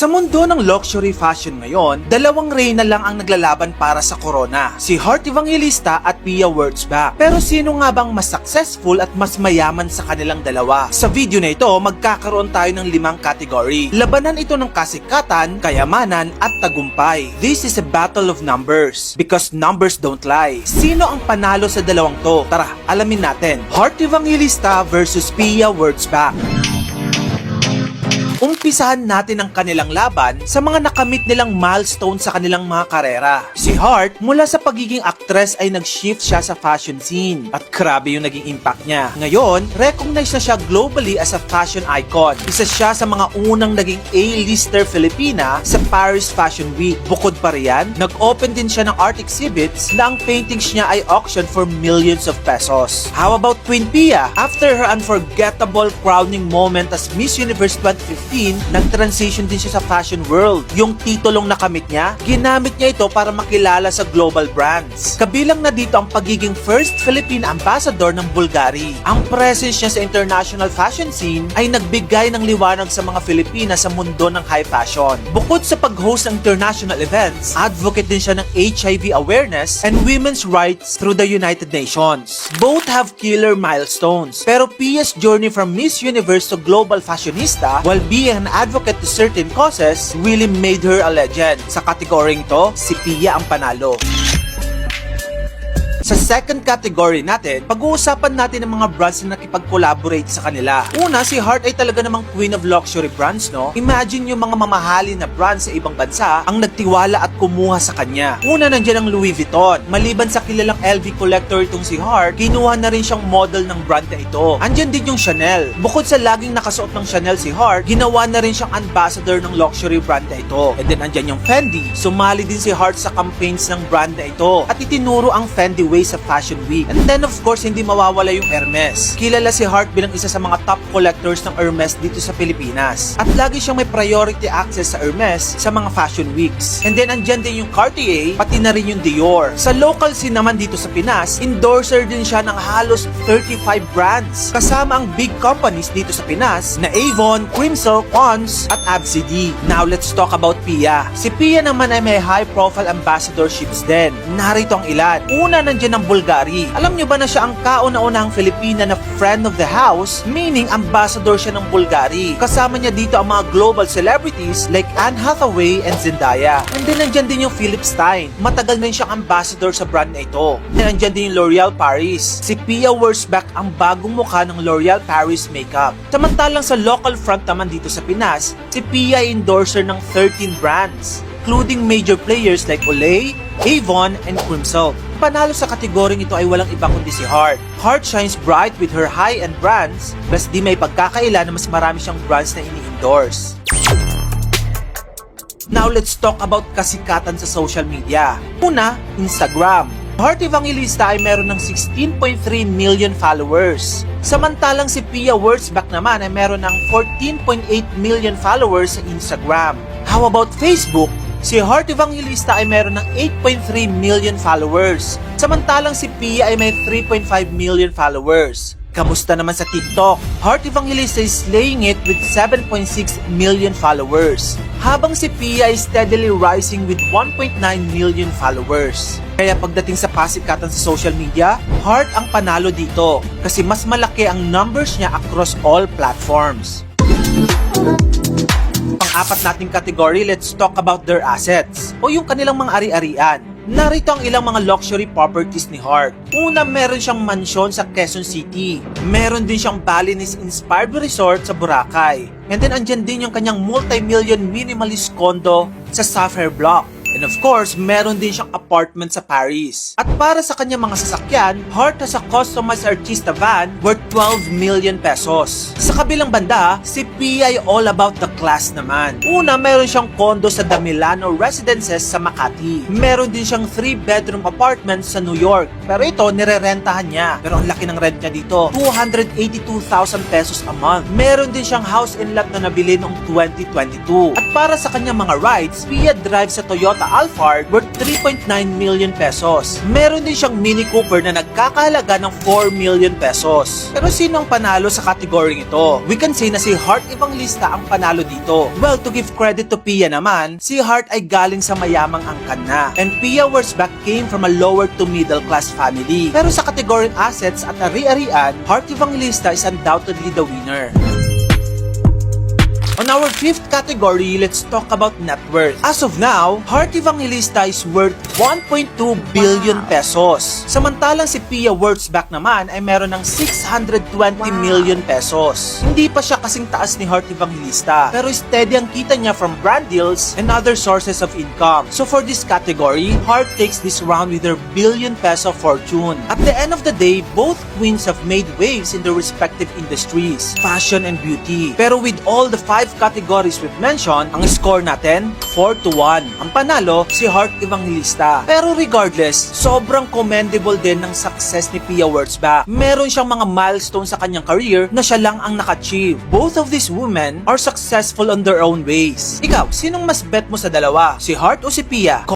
Sa mundo ng luxury fashion ngayon, dalawang reyna lang ang naglalaban para sa corona. Si Heart Evangelista at Pia Wurtzbach. Pero sino nga bang mas successful at mas mayaman sa kanilang dalawa? Sa video na ito, magkakaroon tayo ng limang category. Labanan ito ng kasikatan, kayamanan at tagumpay. This is a battle of numbers because numbers don't lie. Sino ang panalo sa dalawang to? Tara, alamin natin. Heart Evangelista versus Pia Wurtzbach. Umpisahan natin ang kanilang laban sa mga nakamit nilang milestone sa kanilang mga karera. Si Hart, mula sa pagiging actress ay nag-shift siya sa fashion scene. At grabe yung naging impact niya. Ngayon, recognized na siya globally as a fashion icon. Isa siya sa mga unang naging A-lister Filipina sa Paris Fashion Week. Bukod pa riyan, nag-open din siya ng art exhibits na ang paintings niya ay auction for millions of pesos. How about Queen Pia? After her unforgettable crowning moment as Miss Universe 2015, nag-transition din siya sa fashion world. Yung titulong nakamit niya, ginamit niya ito para makilala sa global brands. Kabilang na dito ang pagiging first Philippine ambassador ng Bulgari. Ang presence niya sa international fashion scene ay nagbigay ng liwanag sa mga Filipina sa mundo ng high fashion. Bukod sa pag-host ng international events, advocate din siya ng HIV awareness and women's rights through the United Nations. Both have killer milestones, pero Pia's journey from Miss Universe to global fashionista while being an advocate to certain causes really made her a legend. Sa kategoring to, si Pia ang panalo. Sa second category natin, pag-uusapan natin ang mga brands na nakipag-collaborate sa kanila. Una, si Heart ay talaga namang queen of luxury brands, no? Imagine yung mga mamahalin na brands sa ibang bansa ang nagtiwala at kumuha sa kanya. Una, nandiyan ang Louis Vuitton. Maliban sa kilalang LV collector itong si Heart, kinuha na rin siyang model ng brand na ito. Andyan din yung Chanel. Bukod sa laging nakasuot ng Chanel si Heart, ginawa na rin siyang ambassador ng luxury brand na ito. And then andyan yung Fendi. Sumali din si Heart sa campaigns ng brand na ito. At itinuro ang Fendi way sa Fashion Week. And then of course, hindi mawawala yung Hermes. Kilala si Heart bilang isa sa mga top collectors ng Hermes dito sa Pilipinas. At lagi siyang may priority access sa Hermes sa mga fashion weeks. And then andyan din yung Cartier, pati na rin yung Dior. Sa local scene naman dito sa Pinas, endorser din siya ng halos 35 brands. Kasama ang big companies dito sa Pinas na Avon, Crimson, Pons, at Absidy. Now let's talk about Pia. Si Pia naman ay may high profile ambassadorships din. Narito ang ilan. Una nandiyan ang Bulgari. Alam nyo ba na siya ang kauna-unahang Filipina na friend of the house? Meaning ambassador siya ng Bulgari. Kasama niya dito ang mga global celebrities like Anne Hathaway and Zendaya. And then nandiyan din yung Philip Stein. Matagal na siyang ambassador sa brand na ito. And nandiyan din yung L'Oreal Paris. Si Pia Wurzbach ang bagong mukha ng L'Oreal Paris makeup. Samantalang sa local front naman dito sa Pinas, si Pia endorser ng 13 brands including major players like Olay, Avon, and Crimson. Panalo sa kategoring ito ay walang iba kundi si Heart. Heart shines bright with her high-end brands, plus di may pagkakaila na mas marami siyang brands na ini-endorse. Now let's talk about kasikatan sa social media. Una, Instagram. Heart Evangelista ay meron ng 16.3 million followers. Samantalang si Pia Wurzbach naman ay meron ng 14.8 million followers sa Instagram. How about Facebook? Si Heart Evangelista ay meron ng 8.3 million followers. Samantalang si Pia ay may 3.5 million followers. Kamusta naman sa TikTok? Heart Evangelista is slaying it with 7.6 million followers. Habang si Pia is steadily rising with 1.9 million followers. Kaya pagdating sa pasikatan sa social media, Heart ang panalo dito kasi mas malaki ang numbers niya across all platforms. Pang-apat nating category, let's talk about their assets o yung kanilang mga ari-arian. Narito ang ilang mga luxury properties ni Hart. Una, meron siyang mansyon sa Quezon City. Meron din siyang Balinese-inspired resort sa Boracay. And then, andyan din yung kanyang multi-million minimalist condo sa Sapphire Block. And of course, meron din siyang apartment sa Paris. At para sa kanyang mga sasakyan, Hart has a customized artista van worth 12 million pesos. Sa kabilang banda, si Pia ay all about the class naman. Una, meron siyang condo sa The Milano Residences sa Makati. Meron din siyang 3-bedroom apartment sa New York. pero ito nirerentahan niya. Pero ang laki ng rent niya dito, 282,000 pesos a month. Meron din siyang house and lot na nabili noong 2022. At para sa kanyang mga rides, Pia drives sa Toyota Alphard worth 3.9 million pesos. Meron din siyang Mini Cooper na nagkakahalaga ng 4 million pesos. Pero sino ang panalo sa kategoryeng ito? We can say na si Heart Evangelista ang panalo dito. Well, to give credit to Pia naman, si Heart ay galing sa mayamang angkan na. And Pia Wurzbach came from a lower to middle class family. Pero sa kategoryeng assets at ari-arian, Heart Evangelista is undoubtedly the winner. On our fifth category, let's talk about net worth. As of now, Heart Evangelista is worth 1.2 billion pesos. Samantalang si Pia Wurzbach naman ay meron ng 620 million pesos. Hindi pa siya kasing taas ni Heart Evangelista, pero steady ang kita niya from brand deals and other sources of income. So for this category, Heart takes this round with her billion peso fortune. At the end of the day, both queens have made waves in their respective industries, fashion and beauty. Pero with all the five categories we've mentioned, ang score natin, 4 to 1. Ang panalo, si Heart Evangelista. Pero regardless, sobrang commendable din ng success ni Pia Wurzbach. Meron siyang mga milestone sa kanyang career na siya lang ang naka-achieve. Both of these women are successful on their own ways. Ikaw, sinong mas bet mo sa dalawa? Si Heart o si Pia?